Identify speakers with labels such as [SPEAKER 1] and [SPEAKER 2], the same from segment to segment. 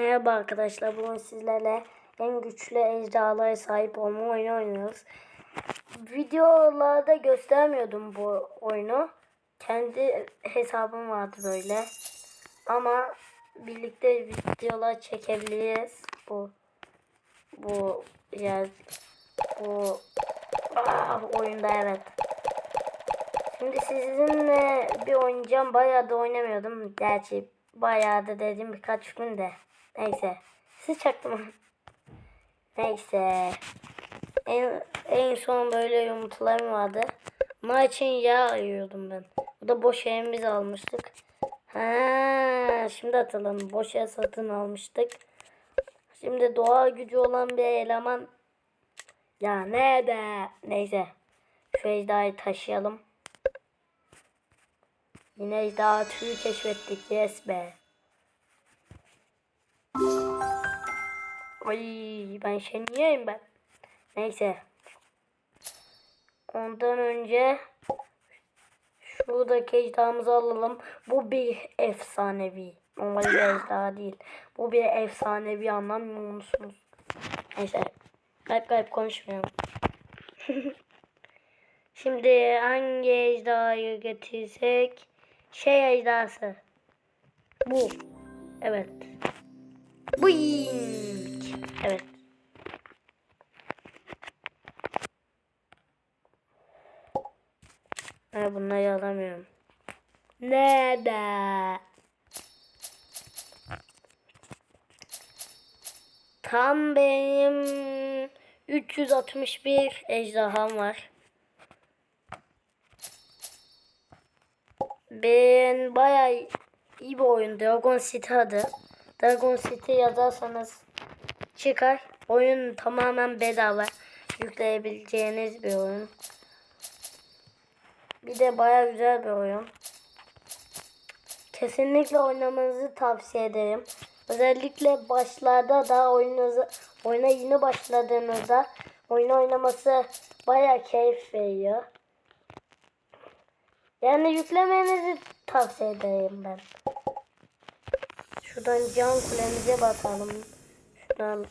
[SPEAKER 1] Merhaba arkadaşlar. Bugün sizlerle en güçlü ejderhalara sahip olma oyunu oynuyoruz. Videolarda göstermiyordum bu oyunu. Kendi hesabım vardı böyle. Ama birlikte videolar çekebiliriz. Bu bu yer bu ah, oyunda evet. Şimdi sizinle bir oynayacağım. Bayağı da oynamıyordum. Gerçi bayağı da dedim birkaç gün de. Neyse. Siz çaktım. Neyse. En, en son böyle yumurtalarım vardı. Bunlar için yağ arıyordum ben. Bu da boş evimizi almıştık. Ha, şimdi hatırladım. Boş ev satın almıştık. Şimdi doğa gücü olan bir eleman. Ya ne be. Neyse. Şu ejderhayı taşıyalım. Yine ejderha türü keşfettik. Yes be. Ay ben şey ben. Neyse. Ondan önce şuradaki ejderhamızı alalım. Bu bir efsanevi. Normal bir ejderha değil. Bu bir efsanevi anlamıyor musunuz? Neyse. Kayıp kayıp konuşmuyorum. Şimdi hangi ejderhayı getirsek? Şey ejderhası. Bu. Evet. Buyink. Evet. Ha, bunları alamıyorum. Neden? Tam benim 361 ejderham var. Ben bayağı iyi bir oyun. Dragon City. Dragon City yazarsanız çıkar. Oyun tamamen bedava. Yükleyebileceğiniz bir oyun. Bir de bayağı güzel bir oyun. Kesinlikle oynamanızı tavsiye ederim. Özellikle başlarda daha oyununuzu, oyuna yeni başladığınızda oyun oynaması bayağı keyif veriyor. Yani yüklemenizi tavsiye ederim ben. Şuradan can kulemize bakalım. Şuradan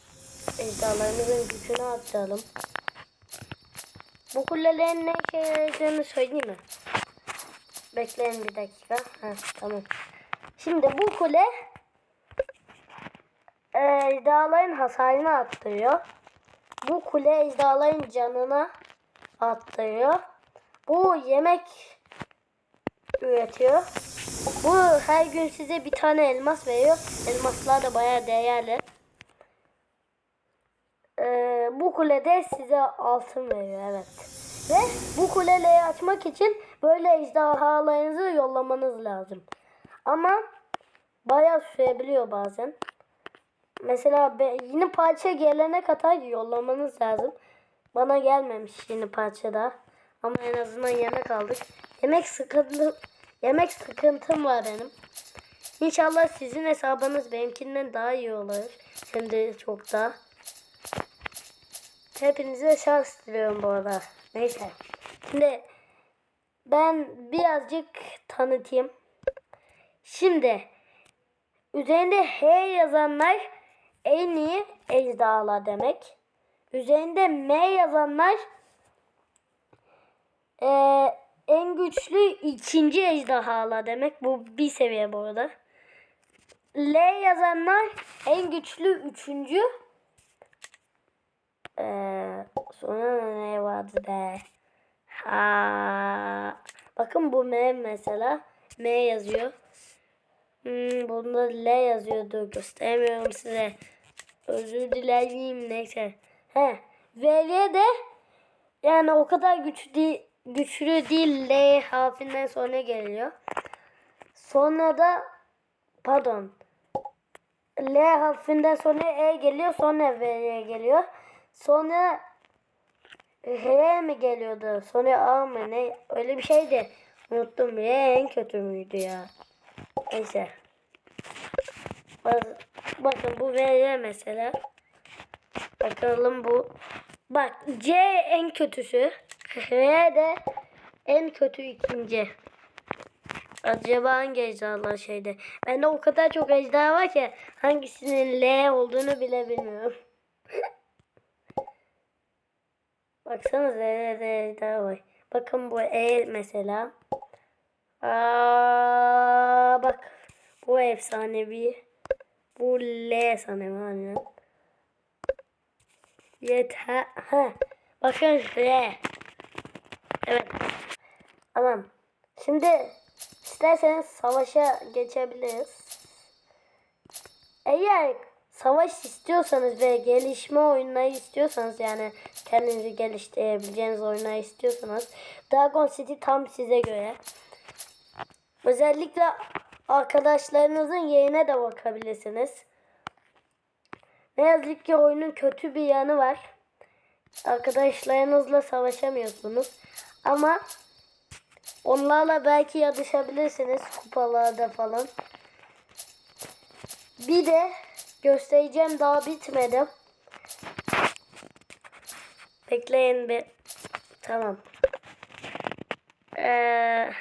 [SPEAKER 1] ejderhalarımızın gücünü atalım. Bu kulelerin ne işe yaradığını söyleyeyim mi? Bekleyin bir dakika. Ha, tamam. Şimdi bu kule e, ejderhaların hasarını arttırıyor. Bu kule ejderhaların canını arttırıyor. Bu yemek üretiyor. Bu her gün size bir tane elmas veriyor. Elmaslar da bayağı değerli. Ee, bu kulede size altın veriyor evet. Ve bu kuleleri açmak için böyle ejderhalarınızı yollamanız lazım. Ama bayağı sürebiliyor bazen. Mesela yeni parça gelene kadar yollamanız lazım. Bana gelmemiş yeni parçada. Ama en azından yemek aldık. Yemek sıkıntı yemek sıkıntım var benim. İnşallah sizin hesabınız benimkinden daha iyi olur. Hem de çok daha. Hepinize şans diliyorum bu arada. Neyse. Şimdi ben birazcık tanıtayım. Şimdi üzerinde H yazanlar en iyi ejderhalar demek. Üzerinde M yazanlar ee, en güçlü ikinci ejderhalar demek. Bu bir seviye bu arada. L yazanlar en güçlü üçüncü. Ee, sonra ne vardı be? Ha. Bakın bu M mesela. M yazıyor. Hmm, bunda L yazıyordu. Gösteremiyorum size. Özür dilerim. Neyse. He. V'ye de yani o kadar güçlü değil, güçlü değil L harfinden sonra geliyor. Sonra da pardon. L harfinden sonra E geliyor. Sonra V'ye geliyor. Sonra R mi geliyordu? Sonra A mı ne? Öyle bir şeydi. Unuttum. R en kötü müydü ya? Neyse. Bak- Bakın bu VR mesela. Bakalım bu. Bak C en kötüsü. R de en kötü ikinci. Acaba hangi ejderhalar şeyde? Bende o kadar çok ejderha var ki hangisinin L olduğunu bile bilmiyorum. Baksanıza L'de ejderha var. Bakın bu E mesela. Aa, bak bu efsanevi. Bu L sanırım aynen. Yeter. Ha. Bakın L. Evet. Tamam. Şimdi isterseniz savaşa geçebiliriz. Eğer savaş istiyorsanız ve gelişme oyunları istiyorsanız yani kendinizi geliştirebileceğiniz oyunları istiyorsanız Dragon City tam size göre. Özellikle arkadaşlarınızın yerine de bakabilirsiniz. Ne yazık ki oyunun kötü bir yanı var. Arkadaşlarınızla savaşamıyorsunuz. Ama onlarla belki yarışabilirsiniz kupalarda falan. Bir de göstereceğim daha bitmedi. Bekleyin bir. Tamam. Ee.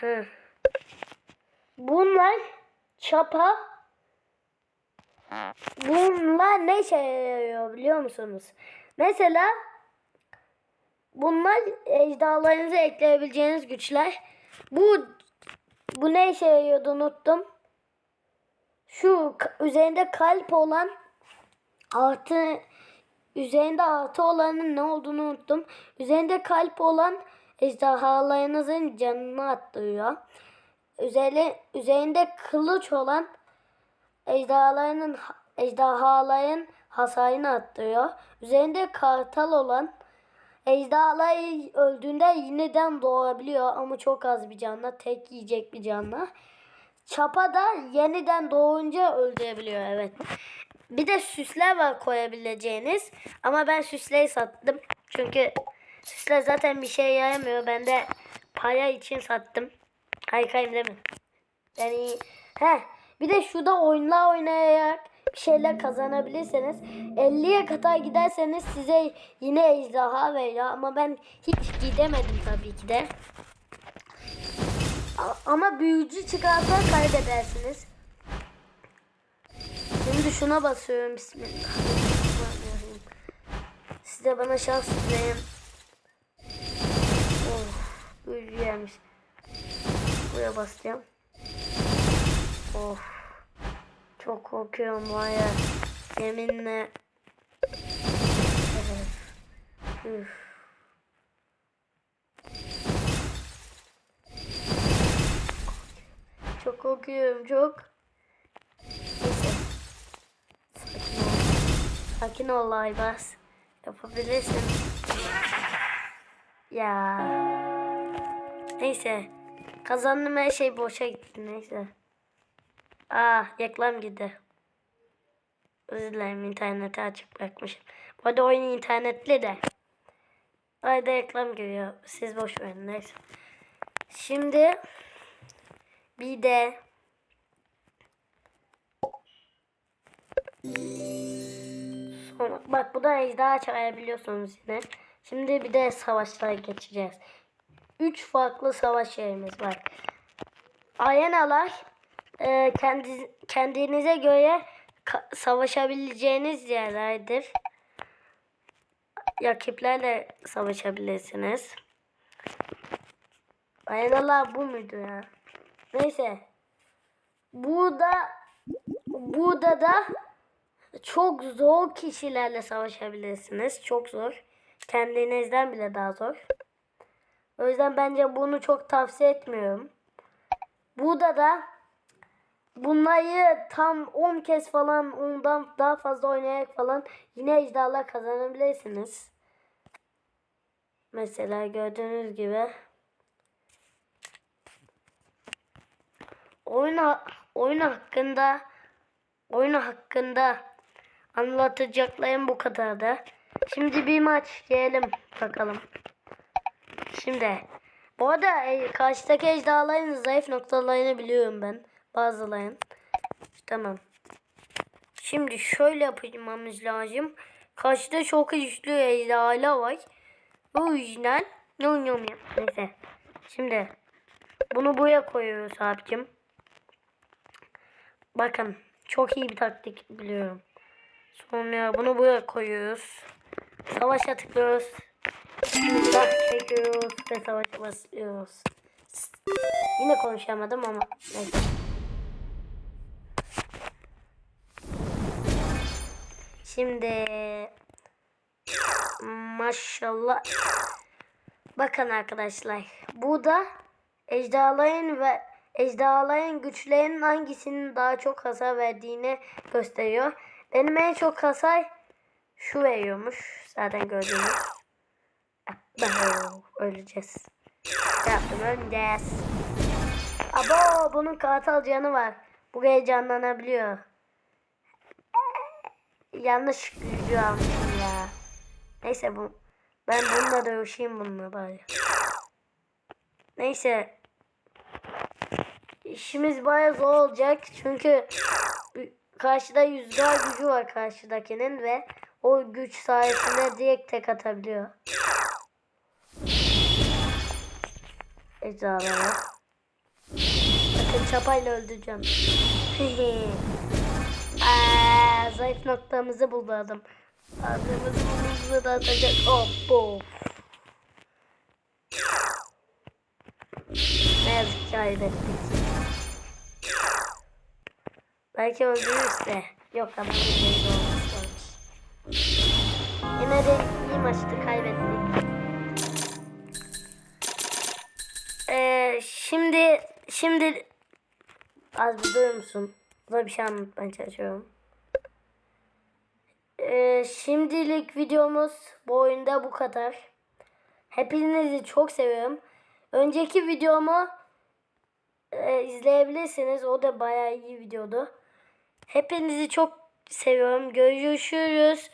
[SPEAKER 1] Bunlar çapa. Bunlar ne işe yarıyor biliyor musunuz? Mesela bunlar ejderhalarınıza ekleyebileceğiniz güçler. Bu bu ne işe yarıyordu unuttum. Şu üzerinde kalp olan artı üzerinde artı olanın ne olduğunu unuttum. Üzerinde kalp olan ejderhalarınızın canını arttırıyor. Üzerinde, üzerinde kılıç olan ejderhaların ejderhaların hasarını arttırıyor. Üzerinde kartal olan ejderhalar öldüğünde yeniden doğabiliyor ama çok az bir canla, tek yiyecek bir canla. Çapa da yeniden doğunca öldürebiliyor evet. Bir de süsler var koyabileceğiniz. Ama ben süsleri sattım. Çünkü süsler zaten bir şey yaramıyor. Ben de para için sattım. Harikayım değil mi? Yani he bir de şurada oyunlar oynayarak şeyler kazanabilirsiniz. 50'ye kadar giderseniz size yine ejderha veriyor ama ben hiç gidemedim tabii ki de. A- Ama büyücü çıkarsa kaybedersiniz. Şimdi şuna basıyorum bismillahirrahmanirrahim. Siz de bana şans dileyin. Oh, büyücü gelmiş. Buraya basacağım. Of. Çok korkuyorum var ya. Yeminle. Evet. Üf. Çok korkuyorum çok. Neyse. Sakin ol. Sakin ol Aybars. Yapabilirsin. Ya. Neyse. Kazandım her şey boşa gitti neyse. Ah reklam gitti. Özür dilerim interneti açık bırakmışım. Bu arada oyun internetli de. Ayda reklam giriyor. Siz boş verin neyse. Şimdi bir de sonra bak bu da ejderha çağırabiliyorsunuz yine. Şimdi bir de savaşlara geçeceğiz. Üç farklı savaş yerimiz var. Arenalar e, kendi, kendinize göre savaşabileceğiniz yerlerdir. Rakiplerle savaşabilirsiniz. Arenalar bu muydu ya? Neyse. Burada burada da çok zor kişilerle savaşabilirsiniz. Çok zor. Kendinizden bile daha zor. O yüzden bence bunu çok tavsiye etmiyorum. Burada da bunları tam 10 kez falan ondan daha fazla oynayarak falan yine ejderhalar kazanabilirsiniz. Mesela gördüğünüz gibi oyun, oyun hakkında oyun hakkında anlatacaklarım bu kadardı. Şimdi bir maç diyelim bakalım. Şimdi bu arada e, karşıdaki ejderhaların zayıf noktalarını biliyorum ben. Bazılarının. Tamam. Şimdi şöyle yapmamız lazım. Karşıda çok güçlü ejderhalar var. O yüzden yum yum yum. Neyse. Şimdi bunu buraya koyuyoruz abicim. Bakın çok iyi bir taktik biliyorum. Sonra bunu buraya koyuyoruz. Savaşa tıklıyoruz. Silah çekiyoruz ve savaşa basıyoruz. Yine konuşamadım ama neyse. Şimdi maşallah bakın arkadaşlar burada ejderhaların ve ejderhaların güçlerinin hangisinin daha çok hasar verdiğini gösteriyor. Benim en çok hasar şu veriyormuş zaten gördüğünüz. Öleceğiz. Yaptım öleceğiz. Abo bunun kartal canı var. Bu heyecanlanabiliyor. Yanlış gücü almışım ya. Neyse bu. Ben bununla dövüşeyim bununla bari. Neyse. İşimiz baya zor olacak. Çünkü karşıda rüzgar gücü var karşıdakinin ve o güç sayesinde direkt tek atabiliyor. Ejderhalara. Bakın çapayla öldüreceğim. Aa, zayıf noktamızı buldu adam. Adımızı burnumuzu da atacak. Hop hop. Ne yazık ki kaybettik. Belki öldürürüz de. Yok ama de olmuş olmuş. Yine de iyi maçtı kaybettik. Ee, şimdi şimdi az durur musun? Burada bir şey anlatmaya çalışıyorum. Ee, şimdilik videomuz bu oyunda bu kadar. Hepinizi çok seviyorum. Önceki videomu e, izleyebilirsiniz. O da bayağı iyi videodu. Hepinizi çok seviyorum. Görüşürüz.